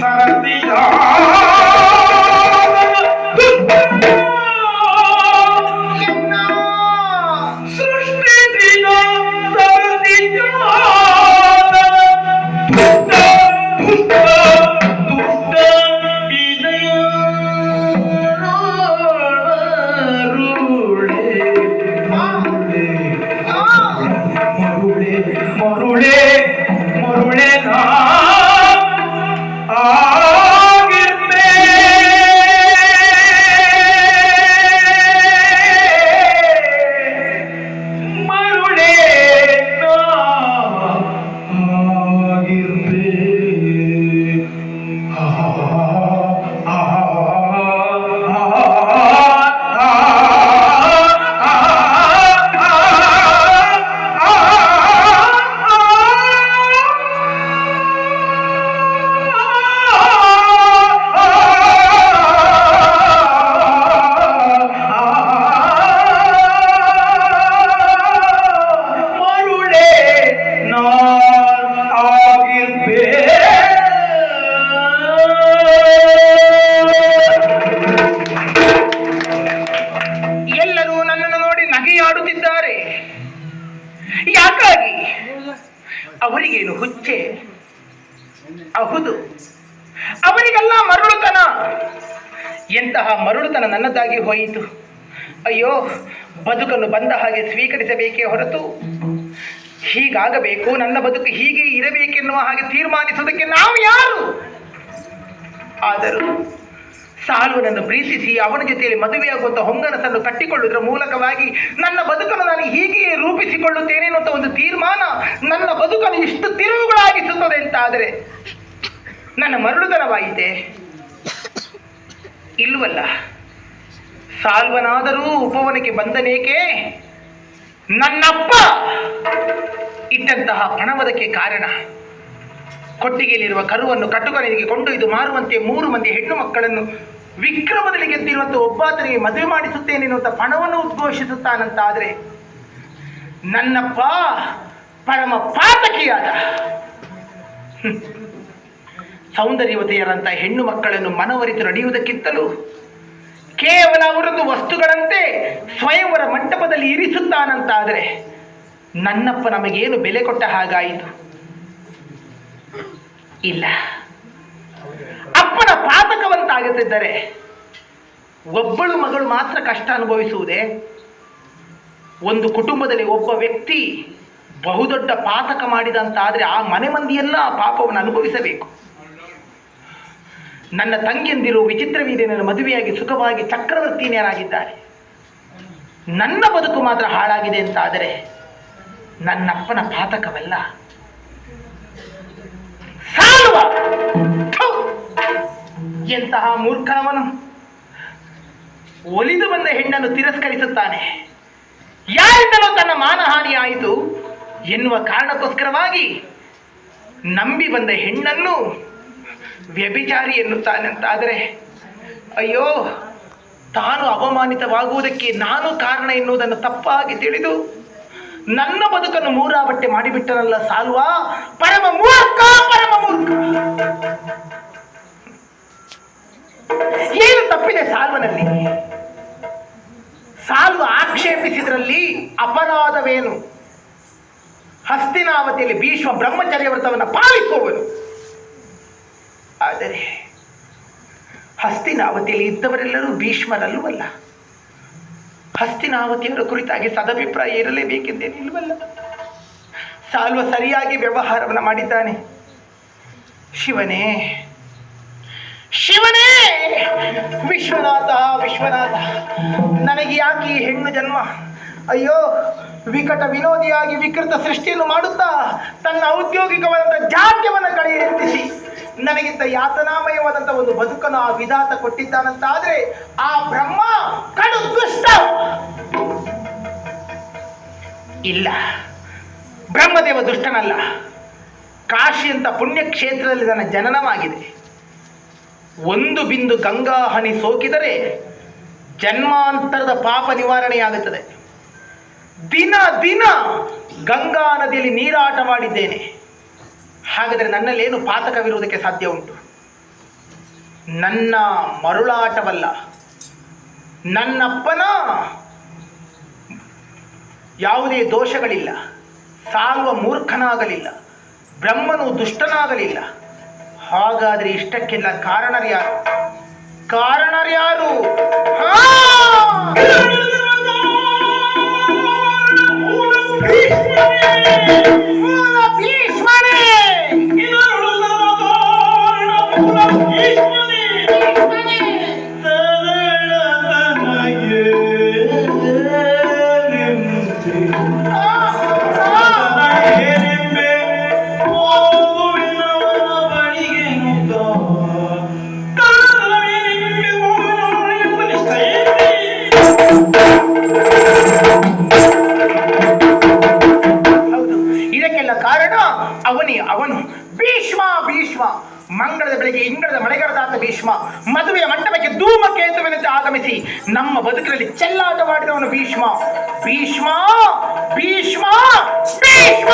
sarasiya ಅವರಿಗೇನು ಹುಚ್ಚೆ? ಅಹುದು. ಅವರಿಗೆಲ್ಲ ಮರುಳುತನ. ಎಂತಹ ಮರುಳುತನ ನನ್ನದಾಗಿ ಹೋಯಿತು. ಅಯ್ಯೋ, ಬದುಕನ್ನು ಬಂದ ಹಾಗೆ ಸ್ವೀಕರಿಸಬೇಕೇ ಹೊರತು ಹೀಗಾಗಬೇಕು, ನನ್ನ ಬದುಕು ಹೀಗೆ ಇರಬೇಕೆನ್ನುವ ಹಾಗೆ ತೀರ್ಮಾನಿಸುವುದಕ್ಕೆ ನಾವು ಯಾರು? ಆದರೂ ಸಾಲುವನನ್ನು ಪ್ರೀತಿಸಿ ಅವನ ಜೊತೆಯಲ್ಲಿ ಮದುವೆಯಾಗುವಂಥ ಹೊಂಗನಸನ್ನು ಕಟ್ಟಿಕೊಳ್ಳುವುದರ ಮೂಲಕವಾಗಿ ನನ್ನ ಬದುಕನ್ನು ನಾನು ಹೀಗೆಯೇ ರೂಪಿಸಿಕೊಳ್ಳುತ್ತೇನೆ. ಅನ್ನುವಂಥ ಒಂದು ತೀರ್ಮಾನ ನನ್ನ ಬದುಕನ್ನು ಇಷ್ಟು ತಿರುವುಗಳಾಗಿಸುತ್ತದೆ ಅಂತಾದರೆ ನನ್ನ ಮರಳುತನವಾಯಿತೆ? ಇಲ್ಲವಲ್ಲ. ಸಾಲ್ವನಾದರೂ ಉಪವನಕ್ಕೆ ಬಂದನೇಕೆ? ನನ್ನಪ್ಪ ಇಟ್ಟಂತಹ ಪಣವದಕ್ಕೆ ಕಾರಣ. ಕೊಟ್ಟಿಗೆಯಲ್ಲಿರುವ ಕರುವನ್ನು ಕಟುಕನಿಗೆ ಕೊಂಡೊಯ್ದು ಮಾರುವಂತೆ ಮೂರು ಮಂದಿ ಹೆಣ್ಣು ಮಕ್ಕಳನ್ನು ವಿಕ್ರಮದಲ್ಲಿ ಗೆದ್ದಿರುವಂಥ ಒಬ್ಬಾತನಿಗೆ ಮದುವೆ ಮಾಡಿಸುತ್ತೇನೆ ಎನ್ನುವಂಥ ಪಣವನ್ನು ಉದ್ಘೋಷಿಸುತ್ತಾನಂತಾದರೆ ನನ್ನಪ್ಪ ಪರಮ ಪಾತಕಿಯಾದ ಸೌಂದರ್ಯವತೆಯರಂಥ ಹೆಣ್ಣು ಮಕ್ಕಳನ್ನು ಮನವರಿತು ನಡೆಯುವುದಕ್ಕಿಂತಲೂ ಕೇವಲ ಅವರದ್ದು ವಸ್ತುಗಳಂತೆ ಸ್ವಯಂವರ ಮಂಟಪದಲ್ಲಿ ಇರಿಸುತ್ತಾನಂತಾದರೆ ನನ್ನಪ್ಪ ನಮಗೇನು ಬೆಲೆ ಕೊಟ್ಟ ಹಾಗಾಯಿತು? ಇಲ್ಲ. ಅಪ್ಪನ ಪಾತಕವಂತಾಗುತ್ತಿದ್ದರೆ ಒಬ್ಬಳು ಮಗಳು ಮಾತ್ರ ಕಷ್ಟ ಅನುಭವಿಸುವುದೇ ಒಂದು ಕುಟುಂಬದಲ್ಲಿ ಒಬ್ಬ ವ್ಯಕ್ತಿ ಬಹುದೊಡ್ಡ ಪಾತಕ ಮಾಡಿದಂತಾದರೆ ಆ ಮನೆ ಮಂದಿಯೆಲ್ಲ ಆ ಪಾಪವನ್ನು ಅನುಭವಿಸಬೇಕು. ನನ್ನ ತಂಗಿಯಂದಿರು ವಿಚಿತ್ರವೀರ್ಯನ ಮದುವೆಯಾಗಿ ಸುಖವಾಗಿ ಚಕ್ರವರ್ತಿನಿಯರಾಗಿದ್ದಾರೆ ನನ್ನ ಬದುಕು ಮಾತ್ರ ಹಾಳಾಗಿದೆ ಅಂತಾದರೆ ನನ್ನಪ್ಪನ ಪಾತಕವಲ್ಲ. ಸಾಲುವ! ಎಂತಹ ಮೂರ್ಖನವನು. ಒಲಿದು ಬಂದ ಹೆಣ್ಣನ್ನು ತಿರಸ್ಕರಿಸುತ್ತಾನೆ. ಯಾರಿಂದಲೂ ತನ್ನ ಮಾನಹಾನಿ ಆಯಿತು? ಎನ್ನುವ ಕಾರಣಕ್ಕೋಸ್ಕರವಾಗಿ ನಂಬಿ ಬಂದ ಹೆಣ್ಣನ್ನು ವ್ಯಭಿಚಾರಿ ಎನ್ನುತ್ತಾನಂತಾದರೆ ಅಯ್ಯೋ, ತಾನು ಅವಮಾನಿತವಾಗುವುದಕ್ಕೆ ನಾನು ಕಾರಣ ಎನ್ನುವುದನ್ನು ತಪ್ಪಾಗಿ ತಿಳಿದು ನನ್ನ ಬದುಕನ್ನು ಮೂರಾಬಟ್ಟೆ ಮಾಡಿಬಿಟ್ಟನಲ್ಲ ಸಾಲುವ? ಪರಮ ಮೂರ್ಖ ಪರಮ ಮೂರ್ಖ. ಏನು ತಪ್ಪಿದೆ ಸಾಲ್ವನಲ್ಲಿ? ಸಾಲ್ವ ಆಕ್ಷೇಪಿಸಿದ್ರಲ್ಲಿ ಅಪರಾಧವೇನು? ಹಸ್ತಿನಾವತಿಯಲ್ಲಿ ಭೀಷ್ಮ ಬ್ರಹ್ಮಚರ್ಯ ವ್ರತವನ್ನು ಪಾಲಿಸುವವನು. ಆದರೆ ಹಸ್ತಿನಾವತಿಯಲ್ಲಿ ಇದ್ದವರೆಲ್ಲರೂ ಭೀಷ್ಮರಲ್ಲವಲ್ಲ. ಹಸ್ತಿನಾವತಿಯವರ ಕುರಿತಾಗಿ ಸದಭಿಪ್ರಾಯ ಇರಲೇಬೇಕೆಂದೇನಿಲ್ವಲ್ಲ ಸಾಲ್ವ ಸರಿಯಾಗಿ ವ್ಯವಹಾರವನ್ನು ಮಾಡಿದ್ದಾನೆ. ಶಿವನೇ ಶಿವನೇ! ವಿಶ್ವನಾಥ ವಿಶ್ವನಾಥ, ನನಗೆ ಯಾಕೆ ಈ ಹೆಣ್ಣು ಜನ್ಮ? ಅಯ್ಯೋ, ವಿಕಟ ವಿನೋದಿಯಾಗಿ ವಿಕೃತ ಸೃಷ್ಟಿಯನ್ನು ಮಾಡುತ್ತಾ ತನ್ನ ಔದ್ಯೋಗಿಕವಾದಂಥ ಜಾತ್ಯವನ್ನು ಕಡೆ ಎತ್ತಿಸಿ, ನನಗಿಂತ ಯಾತನಾಮಯವಾದಂಥ ಒಂದು ಬದುಕನ್ನು ಆ ವಿಧಾತ ಕೊಟ್ಟಿದ್ದಾನಂತಾದರೆ ಆ ಬ್ರಹ್ಮ ಕಡು ದುಷ್ಟ! ಇಲ್ಲ, ಬ್ರಹ್ಮದೇವ ದುಷ್ಟನಲ್ಲ. ಕಾಶಿ ಅಂತ ಪುಣ್ಯಕ್ಷೇತ್ರದಲ್ಲಿ ನನ್ನ ಜನನವಾಗಿದೆ. ಒಂದು ಬಿಂದು ಗಂಗಾ ಹನಿ ಸೋಕಿದರೆ ಜನ್ಮಾಂತರದ ಪಾಪ ನಿವಾರಣೆಯಾಗುತ್ತದೆ. ದಿನ ದಿನ ಗಂಗಾ ನದಿಯಲ್ಲಿ ನೀರಾಟ ಮಾಡಿದ್ದೇನೆ. ಹಾಗಾದರೆ ನನ್ನಲ್ಲೇನು ಪಾತಕವಿರುವುದಕ್ಕೆ ಸಾಧ್ಯ ಉಂಟು? ನನ್ನ ಮರುಳಾಟವಲ್ಲ. ನನ್ನಪ್ಪನ ಯಾವುದೇ ದೋಷಗಳಿಲ್ಲ. ಸಾಲ್ವ ಮೂರ್ಖನಾಗಲಿಲ್ಲ. ಬ್ರಹ್ಮನು ದುಷ್ಟನಾಗಲಿಲ್ಲ. ಹಾಗಾದರೆ ಇಷ್ಟಕ್ಕೆಲ್ಲ ಕಾರಣರ್ಯಾರು ಕಾರಣರ್ಯಾರು ಹಾ! ಭೀಷ್ಮ, ಮಂಗಳದ ಬೆಳಗ್ಗೆ ಇಂಗಳದ ಮಳೆಗರದಾತ ಭೀಷ್ಮ, ಮದುವೆಯ ಮಂಟಪಕ್ಕೆ ಧೂಮಕೇತುವಿನಂತೆ ಆಗಮಿಸಿ ನಮ್ಮ ಬದುಕಿನಲ್ಲಿ ಚೆಲ್ಲಾಟ ಮಾಡಿದವನು ಭೀಷ್ಮ. ಭೀಷ್ಮ ಭೀಷ್ಮ ಭೀಷ್ಮ!